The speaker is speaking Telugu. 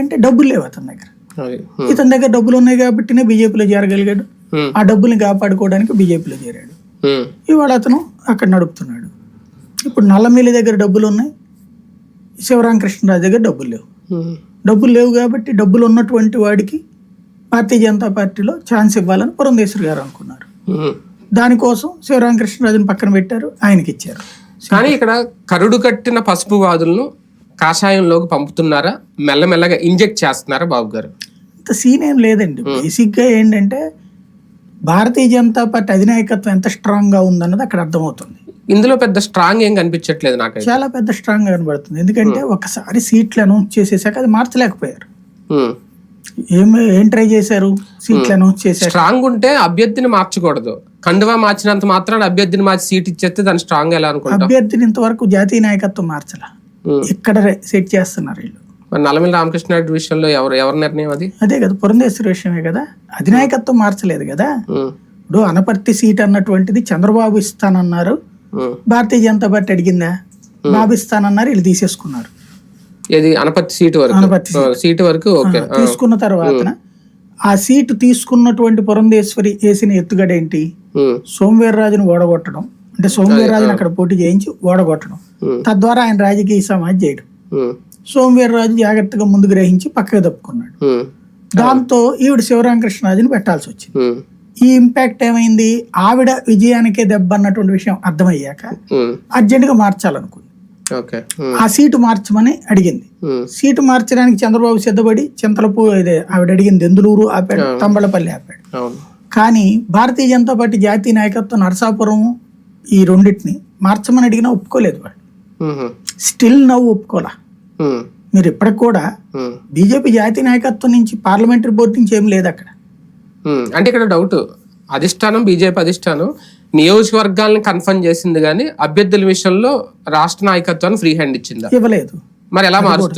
అంటే డబ్బులు లేవు అతని దగ్గర. ఇతని దగ్గర డబ్బులు ఉన్నాయి కాబట్టినే బీజేపీలో చేరగలిగాడు. ఆ డబ్బుల్ని కాపాడుకోవడానికి బీజేపీలో చేరాడు. ఇవాళ అతను అక్కడ నడుపుతున్నాడు. ఇప్పుడు నల్లమిల్లి దగ్గర డబ్బులు ఉన్నాయి శివరామకృష్ణరాజు దగ్గర డబ్బులు లేవు. డబ్బులు లేవు కాబట్టి డబ్బులు ఉన్నటువంటి వాడికి భారతీయ జనతా పార్టీలో ఛాన్స్ ఇవ్వాలని పురంధేశ్వరి గారు అనుకున్నారు. దానికోసం శివరామకృష్ణరాజుని పక్కన పెట్టారు ఆయనకి ఇచ్చారు కానీ ఇక్కడ కరుడు కట్టిన పసుపు వాదులను కాషాయంలోకి పంపుతున్నారా? మెల్లమెల్లగా ఇంజెక్ట్ చేస్తున్నారా బాబు గారు? ఇంత సీన్ ఏం లేదండి. బేసిక్గా ఏంటంటే భారతీయ జనతా పార్టీ అధినాయకత్వం ఎంత స్ట్రాంగ్గా ఉందన్నది అక్కడ అర్థమవుతుంది. ఇందులో పెద్ద స్ట్రాంగ్ ఏం కనిపించట్లేదు నాకైతే. చాలా పెద్ద స్ట్రాంగ్ కనబడుతుంది. ఎందుకంటే ఒకసారి సీట్లు అనౌన్స్ చేసేసాక అది మార్చలేకపోయారు. ఉమ్. ఏం ఏం ట్రై చేశారు? సీట్లు అనౌన్స్ చేశారు. స్ట్రాంగ్ ఉంటే అభ్యర్థిని మార్చకూడదు. కండువా మార్చినంత మాత్రాన అభ్యర్థిని మార్చి సీట్ ఇచ్చేస్తే దాన్ని స్ట్రాంగ్ ఎలా అనుకుంటాం? అభ్యర్థిని ఇంతవరకు జాతీయ నాయకత్వం మార్చలా. ఇక్కడ సెట్ చేస్తున్నారు వీళ్ళు. నల్లమిల్లి రామకృష్ణారెడ్డి విషయంలో ఎవరు ఎవరి నిర్ణయం అది? అదే కదా పురంధేశ్వరి విషయమే కదా. అధినాయకత్వం మార్చలేదు కదా. ఇప్పుడు అనపర్తి సీట్ అన్నటువంటిది చంద్రబాబు ఇస్తానన్నారు. భారతీయ జనతా పార్టీ అడిగిందా? బాబు ఇస్తానన్నారు వీళ్ళు తీసేసుకున్నారు. ఏది? అనపత్తి సీటు వరకు? అనపర్తి సీటు. వరకు తీసుకున్న తర్వాత ఆ సీటు తీసుకున్నటువంటి పురంధేశ్వరి వేసిన ఎత్తుగడ ఏంటి సోమవీర్రాజును ఓడగొట్టడం. అంటే సోమవీర్రాజును అక్కడ పోటీ చేయించి ఓడగొట్టడం. తద్వారా ఆయన రాజకీయ సమాధి చేయడం. సోమవీర్రాజు జాగ్రత్తగా ముందు గ్రహించి పక్కకు తప్పుకున్నాడు దాంతో ఈవిడ శివరామకృష్ణరాజుని పెట్టాల్సి వచ్చింది. ఈ ఇంపాక్ట్ ఏమైంది? ఆవిడ విజయానికే దెబ్బ అన్నటువంటి విషయం అర్థమయ్యాక ఉమ్, అర్జెంటుగా మార్చాలనుకుంది. ఆ. సీటు మార్చమని అడిగింది. సీటు మార్చడానికి చంద్రబాబు సిద్ధపడి చింతలపూ ఇదే ఆవిడ అడిగింది. ఎందులూరు ఆపాడు తంబళపల్లి ఆపాడు. కానీ భారతీయ జనతా పార్టీ జాతీయ నాయకత్వం నరసాపురం ఈ రెండింటిని మార్చమని అడిగినా ఒప్పుకోలేదు వాళ్ళు స్టిల్ నవ్వు ఒప్పుకోలా. మీరు ఇప్పటికి కూడా బీజేపీ జాతీయ నాయకత్వం నుంచి పార్లమెంటరీ బోర్డు నుంచి ఏం లేదు అక్కడ. అంటే ఇక్కడ డౌట్. అధిష్టానం బీజేపీ అధిష్టానం నియోజకవర్గాలను కన్ఫర్మ్ చేసింది కానీ అభ్యర్థుల విషయంలో రాష్ట్ర నాయకత్వాన్ని ఫ్రీ హ్యాండ్ ఇచ్చిందా? ఇవ్వలేదు. మరి ఎలా మారుస్తుంది?